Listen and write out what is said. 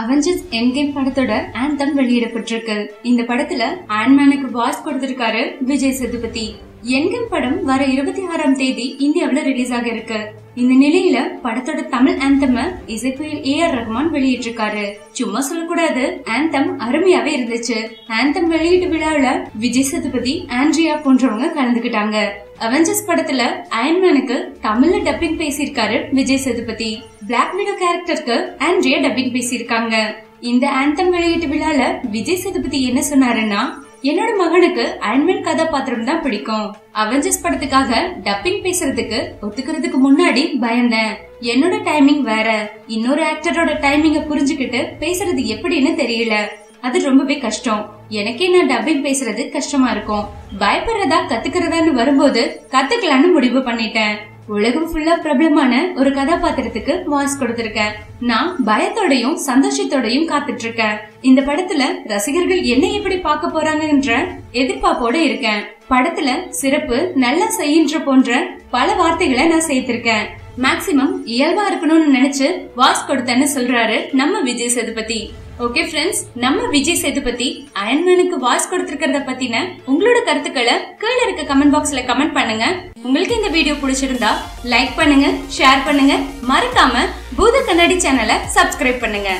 Avengers என்கேம் படத்தோட anthem வெளியிடப்பட்டிருக்கு. இந்த படத்துல ஆன்மேனுக்கு வாய்ஸ் கொடுத்திருக்காரு விஜய் சேதுபதி. என்கேம் படம் வர இருபத்தி ஆறாம் தேதி இந்தியாவில் ரிலீஸ் ஆக இருக்கு. இந்த நிலையில படத்தோட தமிழ் ஆந்தம் இசைப்புயல் ஏ ஆர் ரஹ்மான் வெளியிட்டிருக்காரு. சும்மா சொல்லக்கூடாது. ஆந்தம் அருமையாவே இருந்துச்சு. ஆந்தம் வெளியீட்டு விழாவில விஜய் சதுபதி ஆண்ட்ரியா போன்றவங்க கலந்துக்கிட்டாங்க. அவெஞ்சர்ஸ் படத்துல அயன்மேனுக்கு தமிழ்ல டப்பிங் பேசியிருக்காரு விஜய் சதுபதி. பிளாக் விடோ கேரக்டருக்கு ஆண்ட்ரியா டப்பிங் பேசியிருக்காங்க. இந்த ஆந்தம் வெளியீட்டு விழால விஜய் சதுபதி என்ன சொன்னாருன்னா என்னோட மகனுக்கு அயன்மேன் கதாபாத்திரம் தான் பிடிக்கும். அவெஞ்சர்ஸ் படத்துக்காக டப்பிங் பேசுறதுக்கு ஒத்துக்கிறதுக்கு முன்னாடி பயந்தேன். என்னோட டைமிங் வேற. இன்னொரு ஆக்டரோட டைமிங்க புரிஞ்சுக்கிட்டு பேசுறது எப்படின்னு தெரியல. அது ரொம்பவே கஷ்டம். எனக்கே நான் டப்பிங் பேசுறது கஷ்டமா இருக்கும். பயப்படுறதா கத்துக்கிறதான்னு வரும்போது கத்துக்கலான்னு முடிவு பண்ணிட்டேன். உலகம் ஃபுல்லா பிரபலமான ஒரு கதாபாத்திரத்துக்கு வாய்ஸ் கொடுத்திருக்கேன். நான் பயத்தோடையும் சந்தோஷத்தோடையும் காத்துட்டு இருக்கேன் இந்த படத்துல ரசிகர்கள் என்ன எப்படி பார்க்க போறாங்கன்ற எதிர்பார்ப்போட இருக்கேன். படத்துல சிறப்பு நல்லா செய்யின்ற போன்ற பல வார்த்தைகளை நான் சேர்த்திருக்கேன். மேக்சிமம் இயல்பா இருக்கணும்னு நினைச்சு வாய்ஸ் கொடுத்தேன்னு சொல்றாரு நம்ம விஜய் சேதுபதி. ஓகே ஃப்ரெண்ட்ஸ் நம்ம விஜய் சேதுபதி அயன்மேனுக்கு வாய்ஸ் கொடுத்திருக்கிறத பத்தின உங்களோட கருத்துக்களை கீழே இருக்க கமெண்ட் பாக்ஸ்ல கமெண்ட் பண்ணுங்க. உங்களுக்கு இந்த வீடியோ பிடிச்சிருந்தா லைக் பண்ணுங்க ஷேர் பண்ணுங்க. மறக்காம பூத கண்ணாடி சேனலை சப்ஸ்கிரைப் பண்ணுங்க.